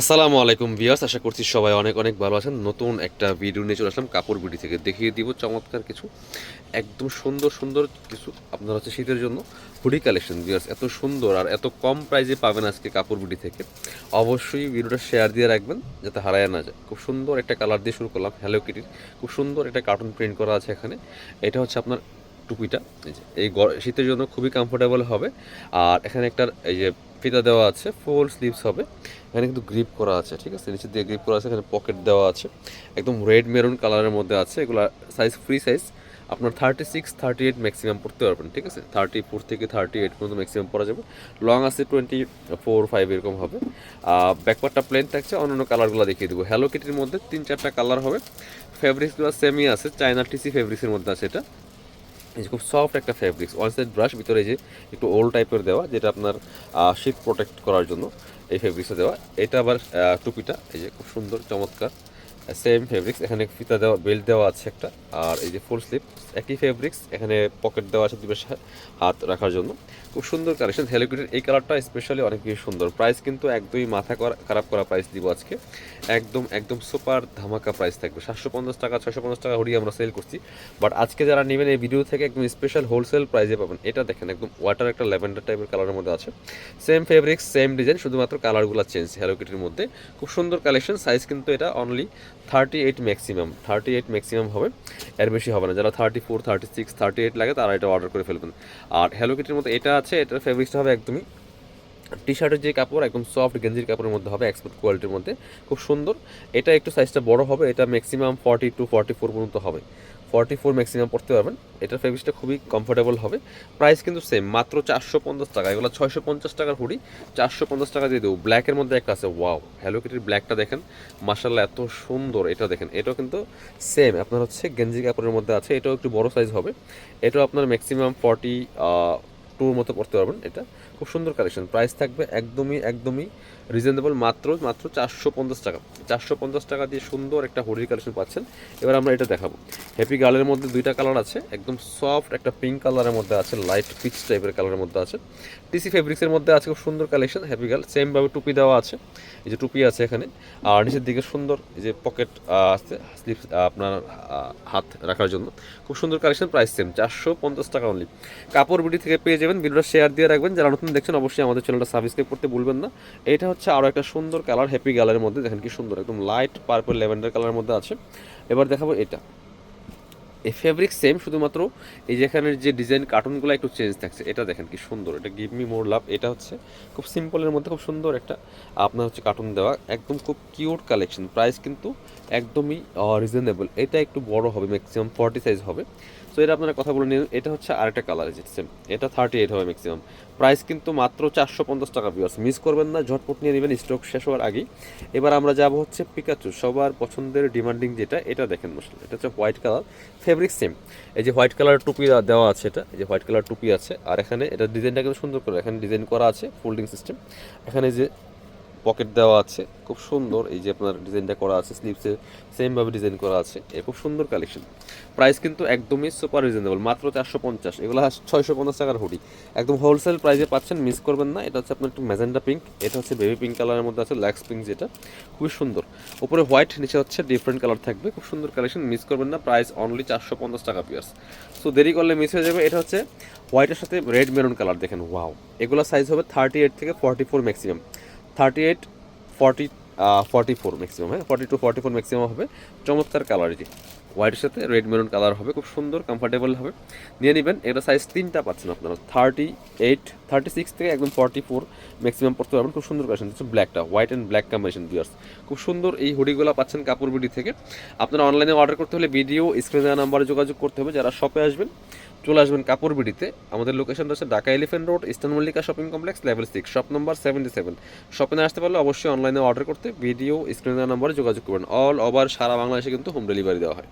আসসালামু আলাইকুম বিয়াস আশা করছি সবাই অনেক অনেক ভালো আছেন। নতুন একটা ভিডিও নিয়ে চলে আসলাম কাপড় বিডি থেকে। দেখিয়ে দিব চমৎকার কিছু, একদম সুন্দর সুন্দর কিছু আপনার হচ্ছে শীতের জন্য হুডি কালেকশন বিয়াস এত সুন্দর আর এত কম প্রাইজে পাবেন আজকে কাপড় বিডি থেকে। অবশ্যই ভিডিওটা শেয়ার দিয়ে রাখবেন যাতে হারায় না যায়। খুব সুন্দর একটা কালার দিয়ে শুরু করলাম হ্যালো কিটির খুব সুন্দর একটা কার্টুন প্রিন্ট করা আছে এখানে। এটা হচ্ছে আপনার টুপিটা এই শীতের জন্য খুবই কমফোর্টেবল হবে। আর এখানে একটা, এই যে, ফিতা দেওয়া আছে ফুল স্লিভস হবে। এখানে কিন্তু গ্রিপ করা আছে, ঠিক আছে? নিচে দিয়ে গ্রিপ করা আছে, এখানে পকেট দেওয়া আছে। একদম রেড মেরুন কালারের মধ্যে আছে। এগুলো সাইজ ফ্রি সাইজ আপনার thirty six thirty eight maximum পড়তে পারবেন, ঠিক আছে? থার্টি ফোর থেকে থার্টি এইট পর্যন্ত ম্যাক্সিমাম পরা যাবে। লং আছে টোয়েন্টি ফোর ফাইভ এরকম হবে। ব্যাকপারটা প্লেন থাকছে। অন্যান্য কালারগুলো দেখিয়ে দেবো। হ্যালো কিটির মধ্যে তিন চারটা কালার হবে ফেব্রিক্সগুলো সেমই আছে। চায়না টিসি ফেব্রিক্সের মধ্যে আছে এটা। খুব সফট একটা ফ্যাব্রিক্স ওয়ান সাইড ব্রাশ ভিতরে যে একটু ওল্ড টাইপের দেওয়া, যেটা আপনার শীত প্রোটেক্ট করার জন্য এই ফ্যাব্রিক্সটা দেওয়া। এটা আবার টুপিটা, এই যে খুব সুন্দর, চমৎকার। সেম ফেব্রিক্স, এখানে ফিতা দেওয়া, বেল্ট দেওয়া আছে একটা, আর এই যে ফুল স্লিপ একই ফেব্রিক্স, এখানে পকেট দেওয়া আছে দুটো হাত রাখার জন্য। খুব সুন্দর কালেকশন হেলিকুইটের এই কালারটা স্পেশালি অনেক বেশি সুন্দর। প্রাইস কিন্তু একদমই মাথা করা, খারাপ করা প্রাইস দিব আজকে। একদম একদম সুপার ধামাকা প্রাইস থাকবে। সাতশো পঞ্চাশ টাকা, ছয়শো পঞ্চাশ টাকা হরিয়ে আমরা সেল করছি। বাট আজকে যারা নেবেন এই ভিডিও থেকে একদম স্পেশাল হোলসেল প্রাইসে পাবেন। এটা দেখেন, একদম ওয়াটার একটা ল্যাভেন্ডার টাইপের কালারের মধ্যে আছে। সেম ফেব্রিক্স সেম ডিজাইন শুধুমাত্র কালারগুলো চেঞ্জ হ্যালো কিটির মধ্যে। খুব সুন্দর কালেকশন সাইজ কিন্তু এটা only thirty eight maximum thirty eight maximum হবে। এর বেশি হবে না। যারা thirty four thirty six thirty eight লাগে, তারা এটা অর্ডার করে ফেলবেন। আর হ্যালো কিটির মতো এটা আছে, এটার ফেব্রিক্সটা হবে একদমই টি শার্টের যে কাপড়, একদম সফট গেঞ্জির কাপড়ের মধ্যে হবে এক্সপোর্ট কোয়ালিটির মধ্যে। খুব সুন্দর। এটা একটু সাইজটা বড় হবে, এটা maximum forty two forty four পর্যন্ত হবে। ফর্টি ফোর ম্যাক্সিমাম পড়তে পারবেন। এটার ফেব্রিক্সটা খুবই কমফোর্টেবল হবে। প্রাইস কিন্তু সেম মাত্র চারশো পঞ্চাশ টাকা। এগুলো ছয়শো পঞ্চাশ টাকার হুডি চারশো পঞ্চাশ টাকা দিয়ে দেবো। ব্ল্যাকের মধ্যে একটা আছে ওয়াও হ্যালো কিটির ব্ল্যাকটা দেখেন। মার্শাল্লাহ এত সুন্দর এটা দেখেন। এটাও কিন্তু সেম আপনার হচ্ছে গেঞ্জি কাপড়ের মধ্যে আছে। এটাও একটু বড় সাইজ হবে। এটাও আপনার ম্যাক্সিমাম ফর্টি টুর মতো পড়তে পারবেন এটা। খুব সুন্দর কালেকশন প্রাইস থাকবে একদমই একদমই রিজনেবল মাত্র মাত্র চারশো পঞ্চাশ টাকা। চারশো পঞ্চাশ টাকা দিয়ে সুন্দর একটা হুডির কালেকশন পাচ্ছেন। এবার আমরা এটা দেখাবো। হ্যাপি গার্লের মধ্যে দুইটা কালার আছে। একদম সফট একটা পিঙ্ক কালারের মধ্যে আছে লাইট পিচ টাইপের কালারের মধ্যে আছে। টিসি ফেব্রিক্সের মধ্যে আছে খুব সুন্দর কালেকশন হ্যাপি গার্ল সেমভাবে টুপি দেওয়া আছে। এই যে টুপি আছে এখানে। আর নিচের দিকে সুন্দর এই যে পকেট আছে স্লিপ আপনার হাত রাখার জন্য। খুব সুন্দর কালেকশন প্রাইস সেম চারশো পঞ্চাশ টাকা অনলি কাপড় বিটি থেকে পেয়ে যাবেন। ভিডিওটা শেয়ার দিয়ে রাখবেন। যারা নতুন দেখছেন, অবশ্যই আমাদের চ্যানেলটা সাবস্ক্রাইব করতে ভুলবেন না। এটা হচ্ছে আরও একটা সুন্দর কালার হ্যাপি কালারের মধ্যে। দেখেন কি সুন্দর, একদম লাইট পার্পল ল্যাভেন্ডার কালারের মধ্যে আছে। এবার দেখাবো এটা। এই ফেব্রিক সেম শুধুমাত্র এই যেখানের যে ডিজাইন কার্টুনগুলো একটু চেঞ্জ থাকছে। এটা দেখেন কি সুন্দর, এটা গিভ মি মোর লাভ এটা হচ্ছে খুব সিম্পলের মধ্যে খুব সুন্দর একটা আপনার হচ্ছে কার্টুন দেওয়া। একদম খুব কিউট কালেকশন প্রাইস কিন্তু একদমই রিজনেবল এটা একটু বড় হবে ম্যাক্সিমাম ফর্টি সাইজ হবে। সো এটা আপনারা কথা বলে নিন। এটা হচ্ছে আরেকটা কালার সেম এটা থার্টি এইট হবে ম্যাক্সিমাম প্রাইস কিন্তু মাত্র চারশো পঞ্চাশ টাকা বিয়ার্স মিস করবেন না, ঝটপট নিয়ে নেবেন স্টক শেষ হওয়ার আগেই। এবার আমরা যাব হচ্ছে পিকাচু সবার পছন্দের ডিমান্ডিং যেটা, এটা দেখেন মুশকিল এটা হচ্ছে হোয়াইট কালার ফেব্রিক সেম এই যে হোয়াইট কালার টুপি দেওয়া আছে এটা, এই যে হোয়াইট কালার টুপি আছে। আর এখানে এটা ডিজাইনটা কিন্তু সুন্দর করে, এখানে ডিজাইন করা আছে ফোল্ডিং সিস্টেম এখানে যে পকেট দেওয়া আছে, খুব সুন্দর। এই যে আপনার ডিজাইনটা করা আছে স্লিভসে সেমভাবে ডিজাইন করা আছে এ খুব সুন্দর কালেকশন প্রাইস কিন্তু একদমই সুপার রিজনেবল মাত্র চারশো পঞ্চাশ। এগুলো ছয়শো পঞ্চাশ টাকার হুডি একদম হোলসেল প্রাইসে পাচ্ছেন মিস করবেন না। এটা হচ্ছে আপনার একটু ম্যাজেন্ডা পিঙ্ক এটা হচ্ছে বেবি পিঙ্ক কালারের মধ্যে আছে ল্যাক্স পিঙ্ক যেটা, খুবই সুন্দর। উপরে হোয়াইট নিচে হচ্ছে ডিফারেন্ট কালার থাকবে, খুব সুন্দর কালেকশন মিস করবেন না। প্রাইস অনলি চারশো পঞ্চাশ টাকা পিয়ার্স সো দেরি করলে মিস হয়ে যাবে, এটা হচ্ছে হোয়াইটের সাথে রেড মেরুন কালার দেখেন ওয়াও এগুলো সাইজ হবে থার্টি এইট থেকে forty four maximum thirty eight forty forty four maximum হ্যাঁ? Forty two forty four maximum হবে চমৎকার কালার হোয়াইটের সাথে রেড মেরুন কালার হবে, খুব সুন্দর কমফোর্টেবল হবে। নিয়ে নেবেন এটা সাইজ তিনটা পাচ্ছেন আপনারা। থার্টি এইট থার্টি সিক্স থেকে একদম ফর্টি ফোর ম্যাক্সিমাম পড়তে পারবেন। খুব সুন্দর কালেকশন হচ্ছে ব্ল্যাকটা white and black combination bears খুব সুন্দর এই হুডিগুলো পাচ্ছেন কাপড় বিডি থেকে। আপনারা অনলাইনে অর্ডার করতে হলে ভিডিও স্ক্রিনে দেওয়া নাম্বারে যোগাযোগ করতে হবে। যারা শপে আসবেন চলে আসবেন কাপড় বিডিতে। আমাদের লোকেশনটা হচ্ছে Dhaka Elephant Road Eastern Mallika shopping complex level six shop number seventy seven শপে আসতে পারলে অবশ্যই অনলাইনে অর্ডার করতে ভিডিও স্ক্রিনে নাম্বারে যোগাযোগ করবেন। অল ওভার সারা বাংলাদেশে কিন্তু হোম ডেলিভারি দেওয়া হয়।